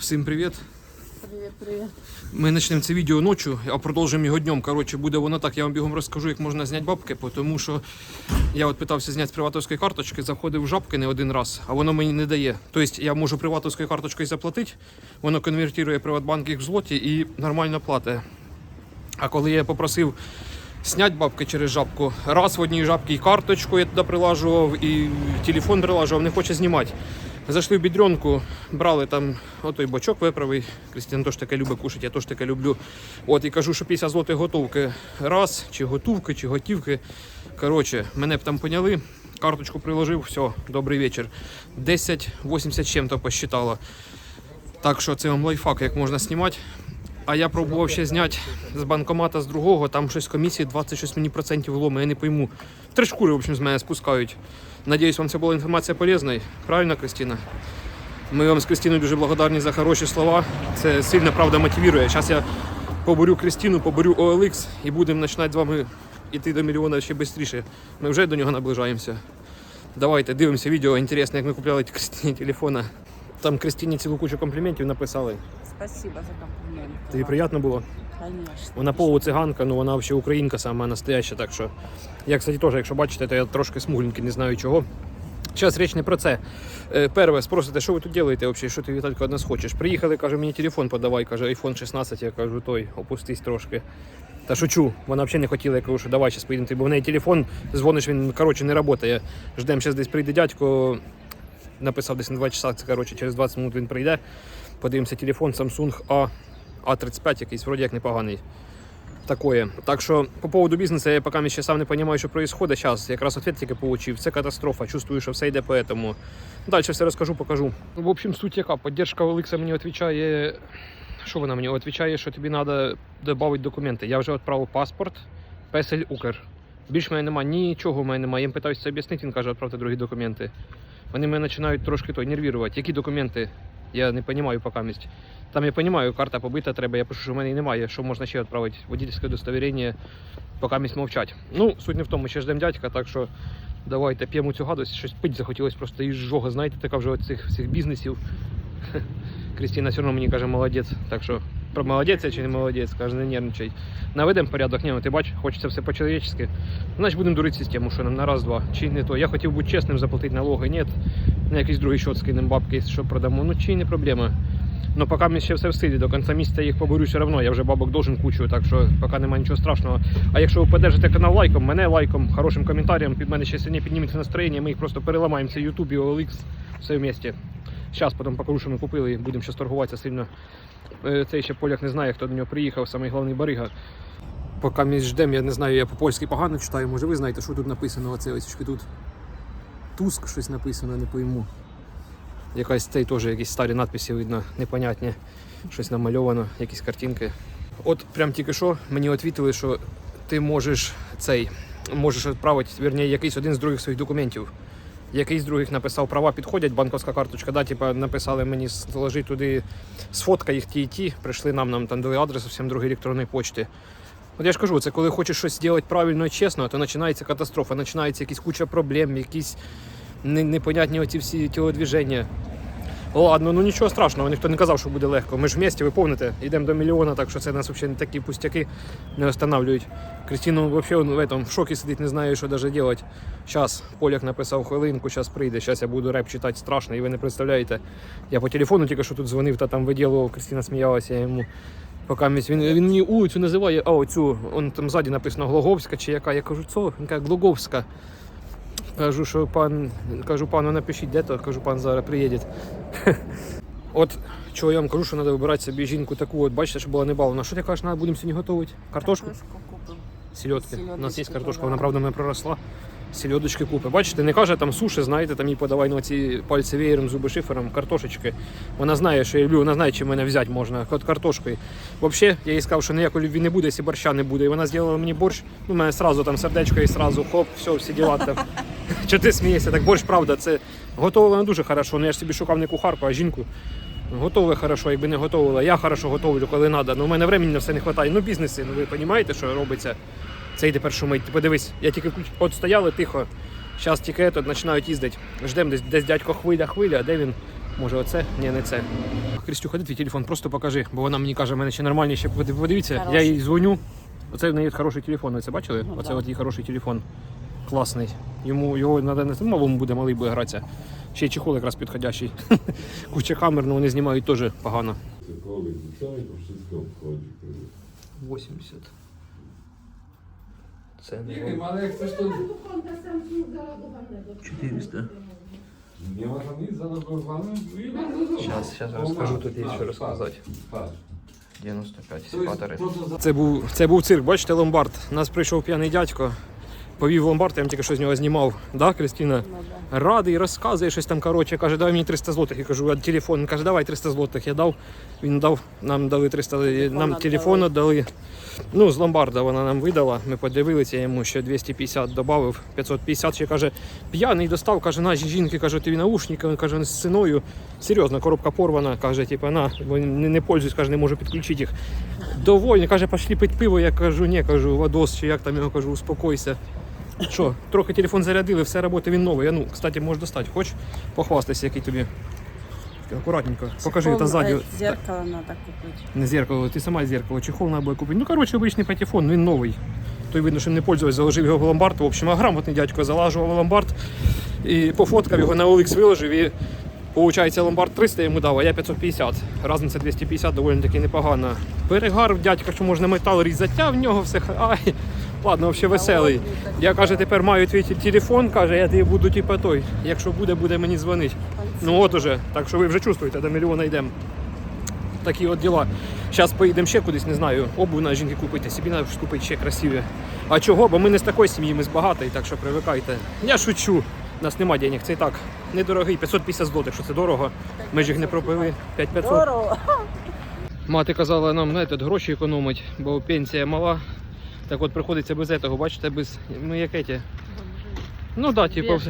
Всім привіт. Привіт, привіт. Ми почнемо це відео ночі, а продовжимо його днем. Коротше, буде воно так. Я вам бігом розкажу, як можна зняти бабки, тому що я от питався зняти з приватовської карточки, заходив в жабки не один раз, а воно мені не дає. Тобто я можу приватовською карточкою заплатити, воно конвертує Приватбанк їх в злоті і нормально платить. А коли я попросив зняти бабки через жабку, раз в одній жабці і карточку я туди прилажував, і телефон прилажував, не хоче знімати. Зайшли в бідренку, брали там отой бочок виправий. Крістіна теж таке любить кушати, я теж таке люблю. От і кажу, що 50 злотих готовки раз, чи готовки, чи готівки. Коротше, мене б там поняли. Карточку приложив, все, добрий вечір. 10,80 чим-то посчитала. Так що це вам лайфхак, як можна знімати. А я пробував ще зняти з банкомата з другого, там щось комісії 26 мені процентів ломи, я не пойму. Три шкури, в общем, з мене спускають. Надіюсь, вам це була інформація полезна. Правильно, Кристина? Ми вам з Кристиною дуже благодарні за хороші слова. Це сильно правда мотивує. Зараз я поборю Кристину, поборю OLX і будемо починати з вами йти до мільйона ще швидше. Ми вже до нього наближаємося. Давайте дивимося відео. Інтересно, як ми купляли Кристині телефона. Там Кристині цілу кучу компліментів написали. Спасибо за комплімент. Тобі приємно було? Конечно. Вона полуциганка, ну вона взагалі українка сама настояща, так що. Я, кстати, теж, якщо бачите, то я трошки смугленький, не знаю чого. Зараз річ не про це. Е, Перше, спросите, що ви тут робите взагалі, що ти Віталько од нас хочеш? Приїхали, каже, мені телефон подавай, каже, iPhone 16, я кажу, той, опустись трошки. Та шучу, вона взагалі не хотіла, я кажу, що давай зараз поїдемо, бо в неї телефон, дзвониш, він коротше не працює. Ждемо, зараз десь прийде дядько, написав десь на 2 часа, це коротше, через 20 минут він прийде. Подивимося телефон Samsung A, A35, якийсь вроді як непоганий. Такое. Так що по поводу бізнесу я поки ще сам не розумію, що відбувається. Зараз якраз ответ тільки отримав. Це катастрофа. Чувствую, що все йде по этому. Далі все розкажу, покажу. В общем, суть яка. Поддержка Олекса мені відповідає. Що вона мені відповідає, що тобі треба додати документи. Я вже відправив паспорт, песель Укр. Більш в мене немає нічого, в мене немає. Я питаюся це об'яснити, він каже, відправте другі документи. Вони мене починають трошки той нервувати. Які документи? Я не розумію поки місць. Там я розумію, карта побита, треба. Я пишу, що в мене немає. Що можна ще відправити? Водительське удостоверення, поки місць мовчать. Ну, суть не в тому, ще ждемо дядька, так що давайте п'ємо цю гадость. Щось пить захотілося просто із жога, знаєте, така вже цих всіх бізнесів. Крістіна все одно мені каже, молодець. Так що молодець я чи не молодець, каже, не нервничай. Наведемо порядок, ні, ну ти бачиш, хочеться все по-чоловічески. Значить будемо дурити систему, що нам на раз-два. Чи не то. Я хотів бути чесним, заплатити налоги. Ні, на якийсь другий счет скинемо бабки, що продамо. Ну чи не проблема. Ну поки мені ще все в силі, до кінця місяця їх поборю все одно. Я вже бабок должен кучу, так що поки немає нічого страшного. А якщо ви подержите канал лайком, мене лайком, хорошим коментарем, під мене ще сильніше підніметься настроєння, ми їх просто переламаємо. Це YouTube і OLX, все вместе. Зараз потім що ми купили і будемо ще торгуватися сильно. Е, Цей ще поляк не знає, хто до нього приїхав, самий головний барига. Поки ми ждемо, я не знаю, я по-польськи погано читаю, може ви знаєте, що тут написано, оце ось тут. Туск щось написано, не пойму. Якась цей теж якісь старі надписи видно, непонятні. Щось намальовано, якісь картинки. От прям тільки що мені відповіли, що ти можеш цей можеш відправити, вірні, якийсь один з других своїх документів. Якийсь других написав, права підходять, банковська карточка, да, типа написали мені сложити туди сфотка їх ті і ті, прийшли нам, нам там дали адрес всім другої електронної почти. От я ж кажу, це коли хочеш щось зробити правильно і чесно, то починається катастрофа, починається якісь куча проблем, якісь непонятні оці всі тілодвіження. Ладно, ну нічого страшного, ніхто не казав, що буде легко. Ми ж в місті, ви помните, йдемо до мільйона, так що це нас взагалі не такі пустяки не останавливають. Крістіну взагалі в, этом, в шокі сидить, не знає, що навіть робити. Зараз Поляк написав хвилинку, зараз прийде, зараз я буду реп читати страшно, і ви не представляєте. Я по телефону тільки що тут дзвонив та там виділував, Крістіна сміялася, я йому. Поки він, він мені вулицю називає, а оцю, он там ззаді написано Глоговська чи яка. Я кажу, що? Він каже, Глоговська. Кажу, що пан, кажу, пану напишіть, де то, кажу, пан зараз приїде. От чого я вам кажу, що треба вибирати собі жінку таку, от бачите, щоб була не балована. Що ти кажеш, надо будемо сьогодні готувати? Картошку? купимо. Сільотки. У нас є картошка, вона правда не проросла. Сільодочки купи. Бачите, не каже там суші, знаєте, там їй подавай на ці пальці веєром, зуби шифером, картошечки. Вона знає, що я люблю, вона знає, чим мене взяти можна, от картошкою. Взагалі, я їй сказав, що ніякої любві не буде, якщо борща не буде. І вона зробила мені борщ, ну, у мене сразу там сердечко і сразу хоп, все, всі діла там. Чи ти смієшся? Так борщ, правда, це готовила вона дуже хорошо. Ну я ж собі шукав не кухарку, а жінку. Готове хорошо, якби не готувала. Я хорошо готовлю, коли треба. Ну, у мене времени на все не вистачає. Ну, бізнеси, ну ви розумієте, що робиться. Це йде першу мить. Ти подивись, я тільки включ... от стояли тихо. Зараз тільки тут починають їздити. Ждемо десь, десь дядько хвиля, хвиля, а де він? Може оце? Ні, не це. Христюха, де твій телефон? Просто покажи, бо вона мені каже, в мене ще нормальні ще подив- подивіться. Я їй дзвоню. Оце в неї хороший телефон. Ви це бачили? Ну, Оце да. от її хороший телефон. Класний. Йому його треба не малому буде, малий буде гратися. Ще й чехол якраз підходящий. Куча камер, але вони знімають теж погано. Cokolwiek rzucałeś, to wszystko obchodzi. kurde. 80. Це to... 400. Nie ma tam nic zalogowane? Щас, щас розкажу, тут є що розказати. 95 To jest спатери. to, co za... Це був, це був цирк, бачите, ломбард. Нас прийшов п'яний дядько, повів в ломбард, я вам тільки що з нього знімав. Да, Кристина? Ну. Радий, розказує щось там, коротше, каже, давай мені 300 злотих. Я кажу, а телефон? Він каже, давай 300 злотих. Я дав, він дав, нам дали 300, нам телефон дали. Ну, з ломбарда вона нам видала, ми подивилися, я йому ще 250 додав, 550, ще каже, п'яний достав, каже, наші жінки, каже, тобі наушники, він каже, з ціною. Серйозно, коробка порвана, каже, типу, на, бо не, не пользуюсь, каже, не можу підключити їх. Довольний, каже, пошли пить пиво, я кажу, ні, кажу, Вадос, чи як там його кажу, успокойся. Що, трохи телефон зарядили, все роботи він новий. А ну, кстати, можеш достати. Хоч похвастайся, який тобі. Акуратненько. Покажи, та ззаді. е, Зеркало надо купить. Не зеркало, ти сама зеркало, чехол треба купити. Ну, коротше, обичний патефон, він новий. Той видно, що не пользувався, заложив його в ломбард. В общем, а грамотний дядько залажував в ломбард і пофоткав його на OLX виложив і Получається, ломбард 300 йому дав, а я 550. Разниця 250 доволі таки непогана. Перегар дядька, що можна метал різати, а в нього все. Ай, ладно, взагалі веселий. Я каже, тепер маю твій телефон, каже, я тобі буду типу той. Якщо буде, буде мені дзвонити. Ну от уже. Так що ви вже чувствуєте, до мільйона йдемо. Такі от діла. Зараз поїдемо ще кудись, не знаю, обув на жінки купити, собі треба купити ще красиве. А чого? Бо ми не з такої сім'ї, ми з багатої, так що привикайте. Я шучу. У нас нема денег, це і так. Недорогий, 550 злотих, що це дорого. Ми ж їх не пропили. 5500. Здорово. Мати казала нам знаєте, гроші економить, бо пенсія мала. Так от приходиться без цього, бачите, без. Ми як еті. Ну так, да, типу,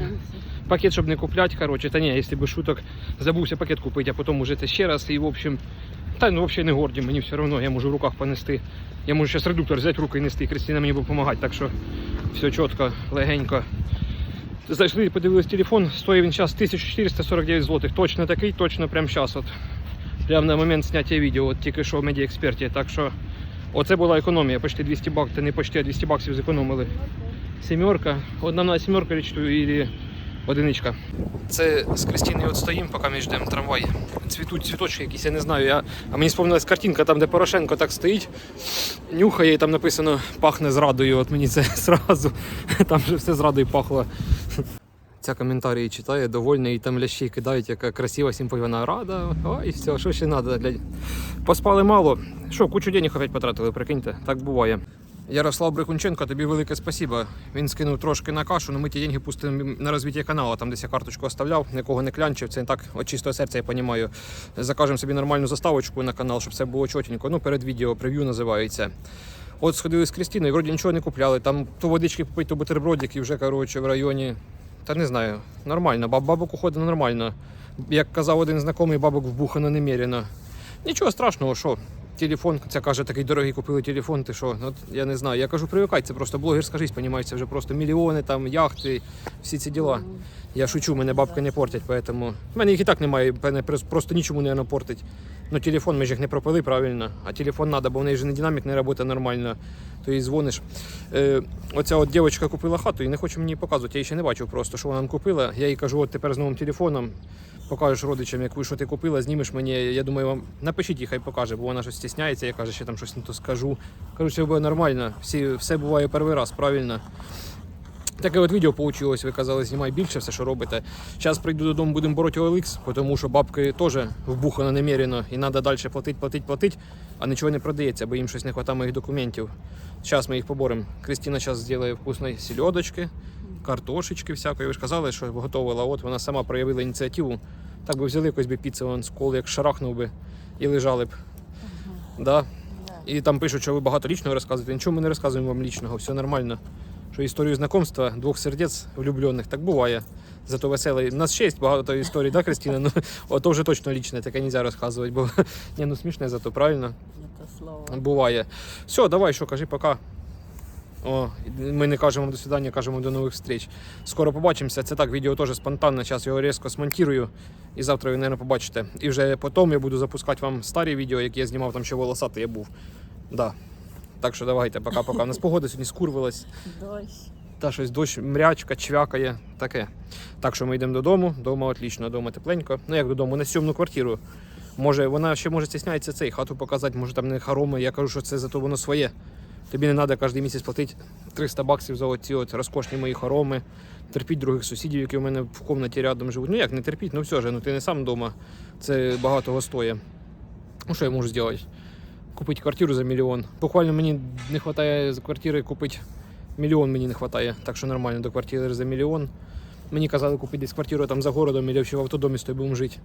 пакет, щоб не купляти, коротше, та ні, якщо без шуток, забувся пакет купити, а потім уже це ще раз. І в общем, та ну взагалі не горді, мені все одно, я можу в руках понести. Я можу зараз редуктор взяти в руки і нести, і Кристина мені буде допомагати, так що все чітко, легенько. Зайшли, подивились телефон, стоїть він зараз 1449 злотих. Точно такий, точно прямо зараз. От. Прямо на момент зняття відео, от тільки що в медіаексперті. Так що оце була економія, почти 200 баксів, та не почти, а 200 баксів зекономили. Сімерка, одна на сімерка і одиничка. Це з Кристиною от стоїмо, поки ми ждемо трамвай. Цвітуть цвіточки якісь, я не знаю. Я... А мені спомнилась картинка, там, де Порошенко так стоїть, нюхає, і там написано пахне зрадою. От мені це зразу. Там же все зрадою пахло. Ця коментарі читає, довольна, і там лящі кидають, яка красива вона рада. І все, що ще треба. Для... Поспали мало. Що, кучу денег опять потратили, прикиньте, так буває. Ярослав Брехунченко, тобі велике спасибо. Він скинув трошки на кашу, але ми ті деньги пустимо на розвиття каналу, там десь я карточку оставляв, нікого не клянчив. Це так от чистого серця, я розумію. Закажемо собі нормальну заставочку на канал, щоб все було чотенько. Ну, перед відео прев'ю називається. От сходили з Крістіною, вроді нічого не купляли. Там то водички попити, то бутербродик, і вже коротше в районі. Та не знаю, нормально. Баб, бабок уходить нормально. Як казав один знайомий, бабок вбухано немерено. Нічого страшного, що. Телефон, це каже, такий дорогий купили телефон, ти що? От я не знаю. Я кажу, привикай, це просто блогерська життя, понімається, вже просто мільйони, там, яхти, всі ці діла. Я шучу, мене бабки не портять, поэтому... В мене їх і так немає, мене просто нічому не портить. Ну, телефон ми ж їх не пропили правильно, а телефон треба, бо в неї ж не динамік не працює нормально. То їй дзвониш. Е, оця от дівчинка купила хату і не хоче мені показувати. Я її ще не бачив просто, що вона купила. Я їй кажу, от тепер з новим телефоном. Покажеш родичам, яку що ти купила, знімеш мені. Я думаю, вам напишіть їй, хай покаже, бо вона щось стісняється, я каже, що там щось не то скажу. Кажу, все буде нормально. Всі, все буває перший раз, правильно. Таке от відео вийшло, ви казали, знімай більше все, що робите. Зараз прийду додому, будемо бороти OLX, тому що бабки теж вбухано немерено і треба далі платити, платити, платити, а нічого не продається, бо їм щось не вистачає моїх документів. Зараз ми їх поборемо. Кристина зараз зробить вкусної сільодочки, картошечки всякої. Ви ж казали, що готувала. От вона сама проявила ініціативу. Так би взяли якось би піцу коли, як шарахнув би і лежали б. Да? І там пишуть, що ви багато лічного розказуєте. Нічого ми не розказуємо вам лічного, все нормально. Що історію знайомства двох сердець влюблених, так буває. Зато веселий. У нас ще є багато історій, да, Кристина? Ну, ото вже точно лічне, таке не можна розказувати, бо ні, ну смішне зато, правильно? Слово. Буває. Все, давай, що, кажи пока. О, ми не кажемо до свидання, кажемо до нових зустріч. Скоро побачимося. Це так, відео теж спонтанно. Зараз його різко смонтую. І завтра ви, мабуть, побачите. І вже потім я буду запускати вам старі відео, які я знімав там ще волосатий я був. Да. Так що давайте, пока-пока. У нас погода сьогодні скурвилась. Дощ. Та щось дощ, мрячка, чвякає, таке. Так що ми йдемо додому, дома отлично, дома тепленько. Ну як додому, на сьомну квартиру. Може, вона ще може стісняється цей хату показати, може там не хороми. Я кажу, що це зато воно своє. Тобі не треба кожен місяць платити 300 баксів за оці от розкошні мої хороми. Терпіть других сусідів, які у мене в кімнаті рядом живуть. Ну як не терпіть, ну все ж, ну ти не сам вдома. Це багато стоїть. Ну що я можу зробити? Купити квартиру за мільйон. Буквально мені не вистачає з квартири купити мільйон мені не вистачає, так що нормально до квартири за мільйон. Мені казали купити десь квартиру там за городом і в автодомі з тобою будемо жити.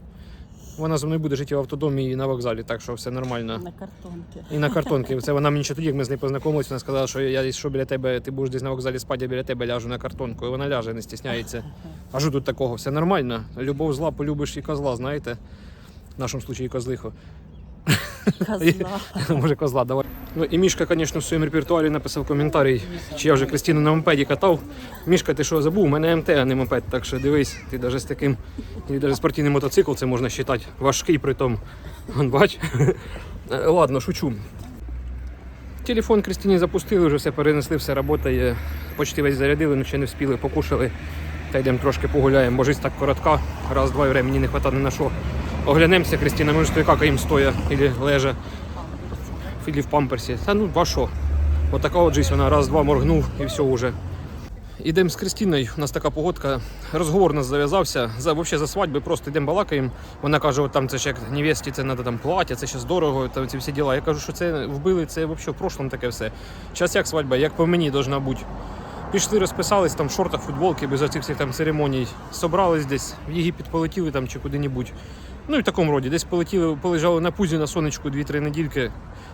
Вона зі мною буде жити в автодомі і на вокзалі, так що все нормально. На картонки. І на картонки. Це вона мені ще тоді, як ми з нею познайомилися, вона сказала, що я що біля тебе, ти будеш десь на вокзалі спати, я біля тебе ляжу на картонку. І вона ляже, не стісняється. А що тут такого? Все нормально. Любов зла, полюбиш і козла, знаєте? В нашому случаї козлиху. Козла. Може, козла, давай. Ну і Мішка, звісно, в своєму репертуарі написав коментарій, чи я вже Кристину на мопеді катав. Мішка, ти що забув? У мене МТ, а не мопед, так що дивись, ти навіть з таким, і навіть спортивний мотоцикл це можна вважати. Важкий при тому. Вон, бач. Е, Ладно, шучу. Телефон Кристині запустили, вже все перенесли, все працює. Почти весь зарядили, але ще не встигли, покушали. Та йдемо трошки погуляємо, бо життя так коротка. Раз, два і времени не вистачає ні на що. Оглянемося, Кристина, може, то яка їм стоя, або лежа. Філі в памперсі. Та ну, а що? Отака от жизнь, вона раз-два моргнув і все вже. Ідемо з Кристиною, у нас така погодка. Розговор у нас зав'язався. За, вообще за свадьби просто йдемо балакаємо. Вона каже, от там це ж як невесті, це треба там плаття, це зараз дорого, там ці всі діла. Я кажу, що це вбили, це взагалі в прошлому таке все. Зараз як свадьба, як по мені должна бути. Пішли, розписались там в шортах, футболки, без оцих всіх там церемоній. Собрались десь, в Єгипет полетіли там чи куди-небудь. Ну і в такому роді. Десь полетіли, полежали на пузі на сонечку 2-3 недільки.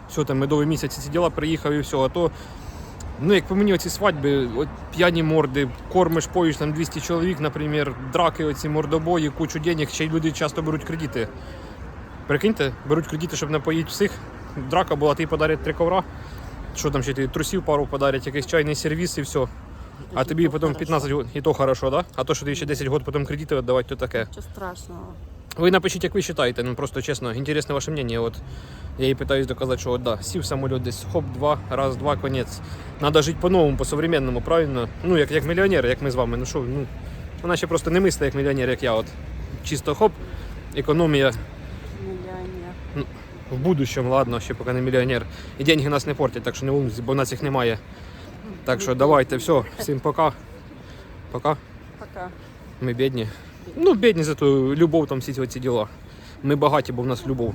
Все, там медовий місяць ці діла приїхав і все. А то, ну як по мені оці свадьби, от п'яні морди, кормиш, поїш там 200 чоловік, наприклад, драки, оці мордобої, кучу денег, ще й люди часто беруть кредити. Прикиньте, беруть кредити, щоб напоїти всіх. Драка була, ти подарять три ковра. Що там ще ти трусів пару подарять, якийсь чайний сервіс і все. А тобі потім 15 років, і то хорошо, да? А то, що ти ще 10 років потім кредити віддавати, то таке. Нічого страшного. Ви напишіть, як ви вважаєте, ну просто чесно, інтересне ваше мнение. От я їй питаюсь доказати, що от, да, сів самоліт десь хоп, два, раз, два, конець. Надо жити по-новому, по-современному, правильно? Ну, як, як мільйонер, як ми з вами. Ну що, ну, вона ще просто не мислить як мільйонер, як я. От. Чисто хоп, економія Мільйонер. в будущем, ладно, ще поки не мільйонер. І деньги нас не портять, так що не волнуйтесь, бо в нас їх немає. Так що давайте, все, всім пока. Пока. Пока. Ми бідні. Ну, бідність, зато любов там всі ці діла. Ми багаті, бо в нас любов.